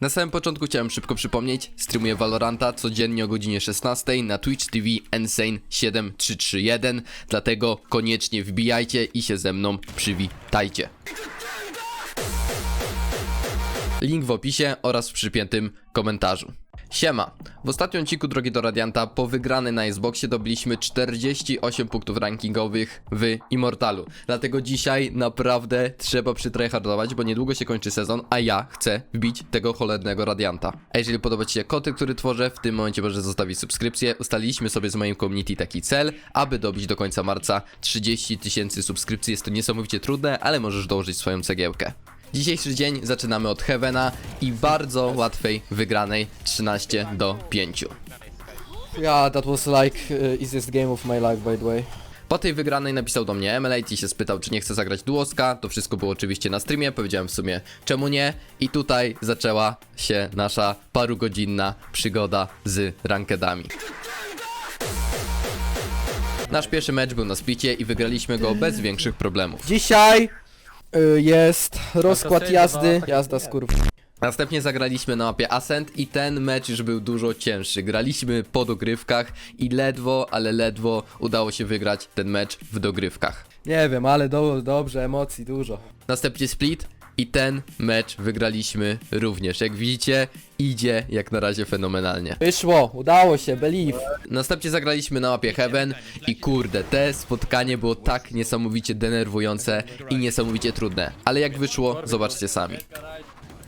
Na samym początku chciałem szybko przypomnieć, streamuję Valoranta codziennie o godzinie 16 na Twitch TV Insane 7331, dlatego koniecznie wbijajcie i się ze mną przywitajcie. Link w opisie oraz w przypiętym komentarzu. Siema. W ostatnim odcinku Drogi do Radianta po wygranej na Xboxie dobiliśmy 48 punktów rankingowych w Immortalu. Dlatego dzisiaj naprawdę trzeba przytryhardować, bo niedługo się kończy sezon, a ja chcę wbić tego cholernego Radianta. A jeżeli podoba Ci się kontent, który tworzę, w tym momencie możesz zostawić subskrypcję. Ustaliliśmy sobie z moim community taki cel, aby dobić do końca marca 30 tysięcy subskrypcji. Jest to niesamowicie trudne, ale możesz dołożyć swoją cegiełkę. Dzisiejszy dzień zaczynamy od Heavena i bardzo łatwej wygranej 13 do 5. Yeah, that was like uh, easiest game of my life, by the way. Po tej wygranej napisał do mnie MLAT i się spytał, czy nie chce zagrać duoska. To wszystko było oczywiście na streamie, powiedziałem w sumie czemu nie. I tutaj zaczęła się nasza parugodzinna przygoda z rankedami. Nasz pierwszy mecz był na splicie i wygraliśmy go bez większych problemów. Dzisiaj y, jest rozkład Taka jazdy. Jazda seria. skurw. Następnie zagraliśmy na mapie Ascent i ten mecz już był dużo cięższy. Graliśmy po dogrywkach i ledwo, ale ledwo udało się wygrać ten mecz w dogrywkach. Nie wiem, ale do, dobrze, emocji dużo. Następnie split i ten mecz wygraliśmy również. Jak widzicie, idzie jak na razie fenomenalnie. Wyszło, udało się, believe. Następnie zagraliśmy na mapie Heaven i kurde, te spotkanie było tak niesamowicie denerwujące i niesamowicie trudne. Ale jak wyszło, zobaczcie sami.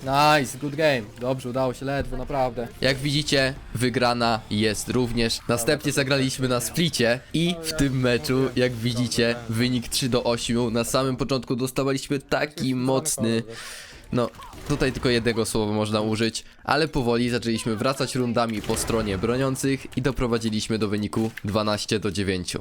Nice, good game. Dobrze, udało się ledwo, naprawdę. Jak widzicie, wygrana jest również. Następnie zagraliśmy na splicie i w tym meczu, jak widzicie, wynik 3 do 8. Na samym początku dostawaliśmy taki mocny. No, tutaj tylko jednego słowa można użyć, ale powoli zaczęliśmy wracać rundami po stronie broniących i doprowadziliśmy do wyniku 12 do 9.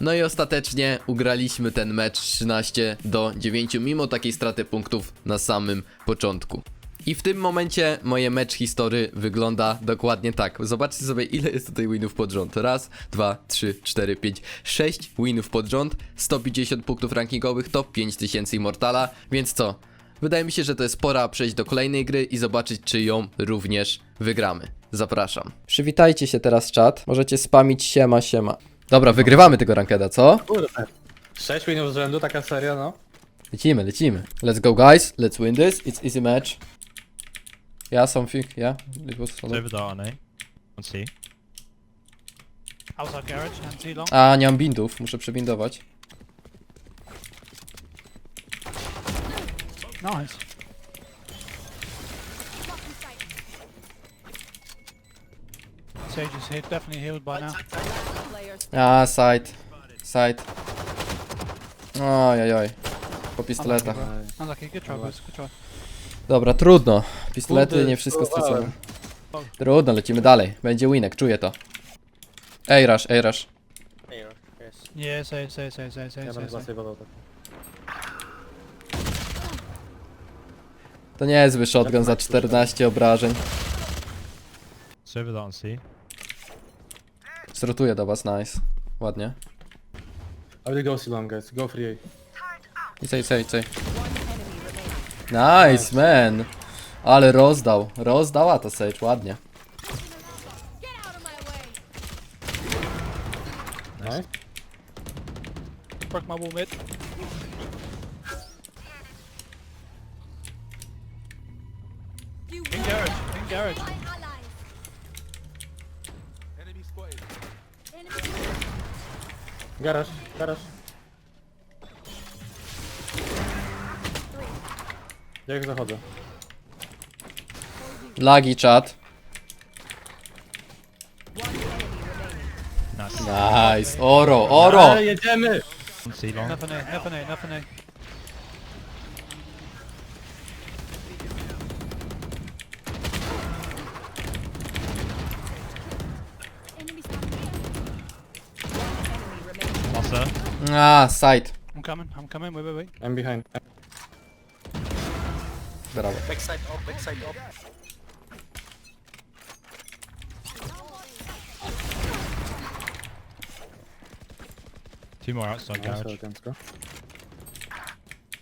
No i ostatecznie ugraliśmy ten mecz 13 do 9 mimo takiej straty punktów na samym początku. I w tym momencie moje mecz historii wygląda dokładnie tak. Zobaczcie sobie ile jest tutaj winów pod rząd. Raz, dwa, trzy, cztery, pięć, sześć winów pod rząd, 150 punktów rankingowych, top 5000 Immortala, więc co? Wydaje mi się, że to jest pora przejść do kolejnej gry i zobaczyć czy ją również wygramy. Zapraszam. Przywitajcie się teraz, czat. Możecie spamić siema, siema. Dobra, wygrywamy tego rankeda, co? Kurde. 6 minut z rzędu, taka seria, no. Lecimy, lecimy. Let's go, guys. Let's win this. It's easy match. Yeah, something. Yeah, it was solid. Over there on A. On C. Outside garage and T long. A, nie mam bindów, muszę przebindować. Nice. Sage is hit, definitely healed by now. A, side. Side. Oj, oj, oj. Po pistoletach. Unlucky, good try boys, good try. Dobra, trudno. Pistolety Kurde, nie wszystko spróbowałem. stracone. Trudno, lecimy dalej. Będzie winek, czuję to. Ej, rush, ej, rush. Yeah, say, say, say, say, say, Ja say, bym say. zasejwował tak. To niezły shotgun za 14 obrażeń. There on C. Zrotuję do was, nice. Ładnie. I will go see long guys, go free A. I say, say, say. Nice, man. Ale rozdał. Rozdała to Sage, ładnie. Nice. Broke my wall mid. In garage, in garage. Garaż, garaż. Jak zachodzę? Lagi chat. Nice. Nice. Oro, oro. Ale jedziemy! Nothing A, nothing A, nothing A. Monster. A, ah, side. I'm coming, I'm coming, wait, wait, wait. I'm behind. Brawo. Two more outside Nice, garage. elegancko.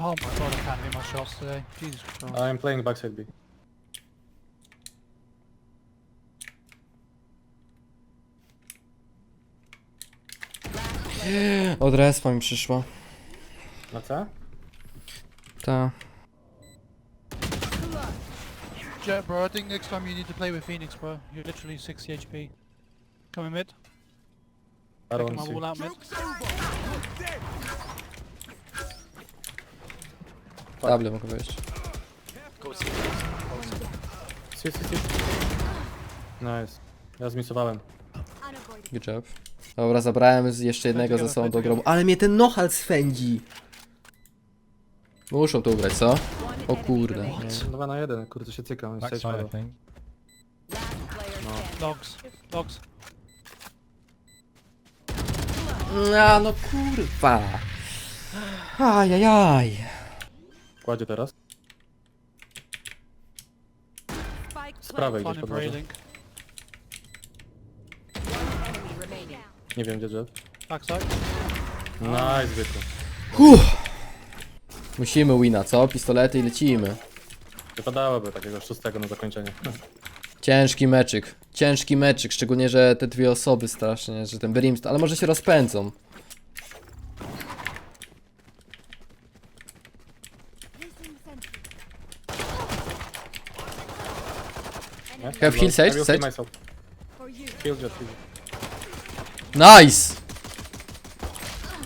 Oh my god, I can't hit my shots today. Jesus Christ. I'm playing backside B. Od respa mi przyszła. Na C? Ta. Jet, bro, I think next time you need to play with Phoenix, bro. You're literally 60 HP. Coming mid. Arrow Taking on my C. wall out mid. Table mogę wejść. C, C, C. Nice. Ja zmisowałem. Good job. Dobra, zabrałem z jeszcze jednego ze sobą do grobu. Ale mnie ten nohal swędzi. Muszą to ugrać, co? O kurde. No, Dwa na jeden, kurde się cykam. jest Backside, safe I think. Dogs. Dogs. A no kurwa. Ajajaj. Kładzie teraz. Z prawej gdzieś railing. Nie wiem gdzie jet. Backside. Nice, zwykle. Musimy wina, co? Pistolety i lecimy. Wypadałoby takiego szóstego na zakończenie. Ciężki meczyk. Ciężki meczyk, szczególnie, że te dwie osoby strasznie, że ten Brimstone, ale może się rozpędzą. Have heal jet, heal. Nice!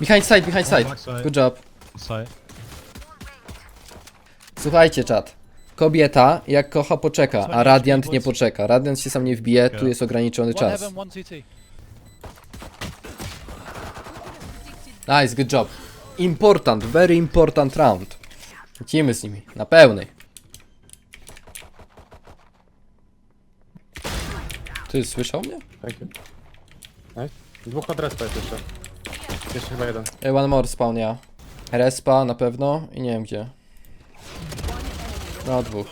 Behind side, behind side. Good job. Side. Słuchajcie, czat. Kobieta, jak kocha, poczeka, a Radiant nie poczeka. Radiant się sam nie wbije, tu jest ograniczony One czas. heaven, one CT. Nice, good job. Important, very important round. Lecimy z nimi, na pełnej. Ty słyszał mnie? Thank you. Dwóch od respa jest jeszcze. Jeszcze chyba jeden. One more spawn, ja. Respa na pewno i nie wiem gdzie. No, dwóch.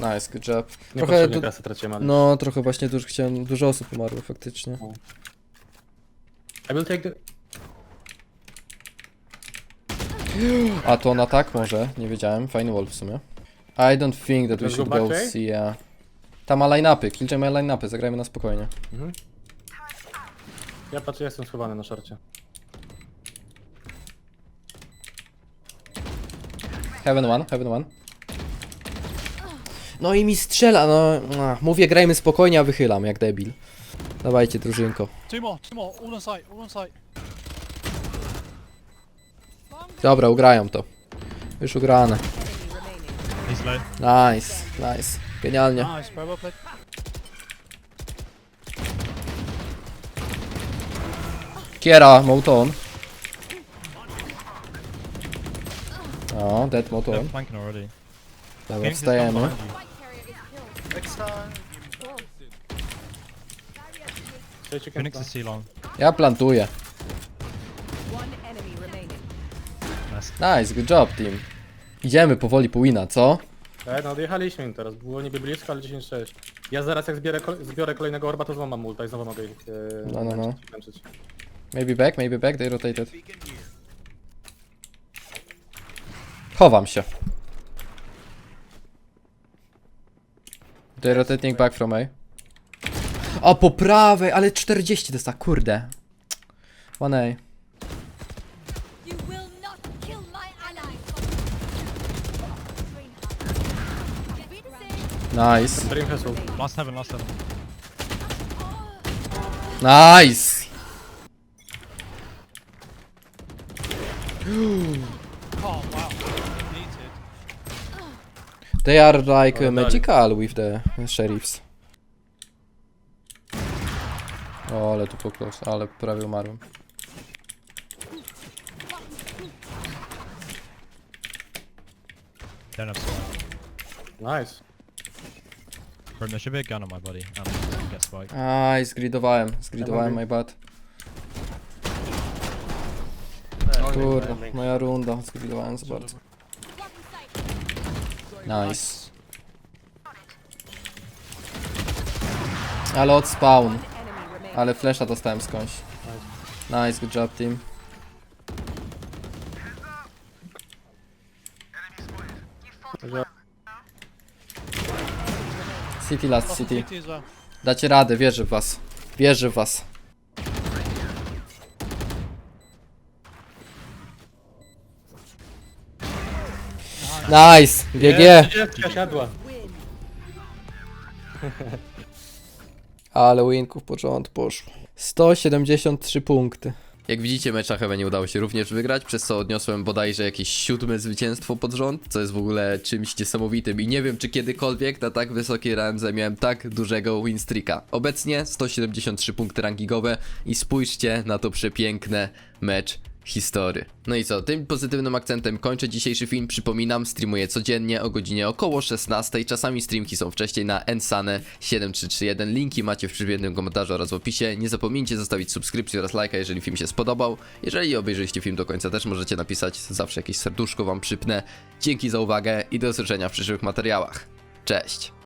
Nice, good job. Trochę, Niepotrzebnie du- kasy traciłem, ale... no, trochę właśnie dużo chciałem, dużo osób umarło faktycznie. I will take the... A to na tak może? Nie wiedziałem. Fajny wall w sumie. I don't think that we Let's should go back go see, yeah. Tam ma line-upy, Killjoy ma line-upy, zagrajmy na spokojnie. Mhm. Ja patrzę, jestem schowany na szorcie. Heaven one, heaven one. No i mi strzela, no. Ach, Mówię, grajmy spokojnie, a wychylam jak debil. Dawajcie, drużynko. Two more, two more. All on site, all on site. Dobra, ugrają to. Już ugrane. He's low. Nice, nice. Genialnie. Kiera, Mouton. O, dead flanking already. Dobra, wstajemy. Phoenix fly. is C long. Ja plantuję. One enemy remaining. Nice. Nice, good job team. Idziemy powoli po wina, co? E, no odjechaliśmy im teraz, było niby blisko, ale 10-6. Ja zaraz jak zbiorę, zbiorę kolejnego orba, to znowu mam multa i znowu mogę ich e, No, no, no. męczyć. Maybe back, maybe back, they rotated. Chowam się. They rotating back from A. O, po prawej, ale 40 to jest tak, kurde. One A. Nice. Dream Hustle. Last heaven, last heaven. Nice! Oh, wow. Needed. They are like uh, magical with the sheriffs. O, ale tu po close, ale prawie umarłem. Spike. Nice. Bro, there should be a gun on my body. I'm gonna get spike. Aj, zgridowałem, zgridowałem, my bad. Kurde, moja runda, zgridowałem za bardzo. Nice. Ale od spawn, ale flesza dostałem skądś. Nice, good job team. City last, city. Dacie radę, wierzę w was. Wierzę w was. Nice, GG. Przesiadła. Ale winków począt poszło. 173 punkty. Jak widzicie, mecz AHW nie udało się również wygrać, przez co odniosłem bodajże jakieś siódme zwycięstwo pod rząd, co jest w ogóle czymś niesamowitym i nie wiem, czy kiedykolwiek na tak wysokiej randze miałem tak dużego win streaka. Obecnie 173 punkty rankingowe i spójrzcie na to przepiękne mecz historii. No i co, tym pozytywnym akcentem kończę dzisiejszy film. Przypominam, streamuję codziennie o godzinie około 16. Czasami streamki są wcześniej na ensane 7331. Linki macie w przypiętym komentarzu oraz w opisie. Nie zapomnijcie zostawić subskrypcji oraz lajka, jeżeli film się spodobał. Jeżeli obejrzyliście film do końca, też możecie napisać, zawsze jakieś serduszko wam przypnę. Dzięki za uwagę i do usłyszenia w przyszłych materiałach. Cześć!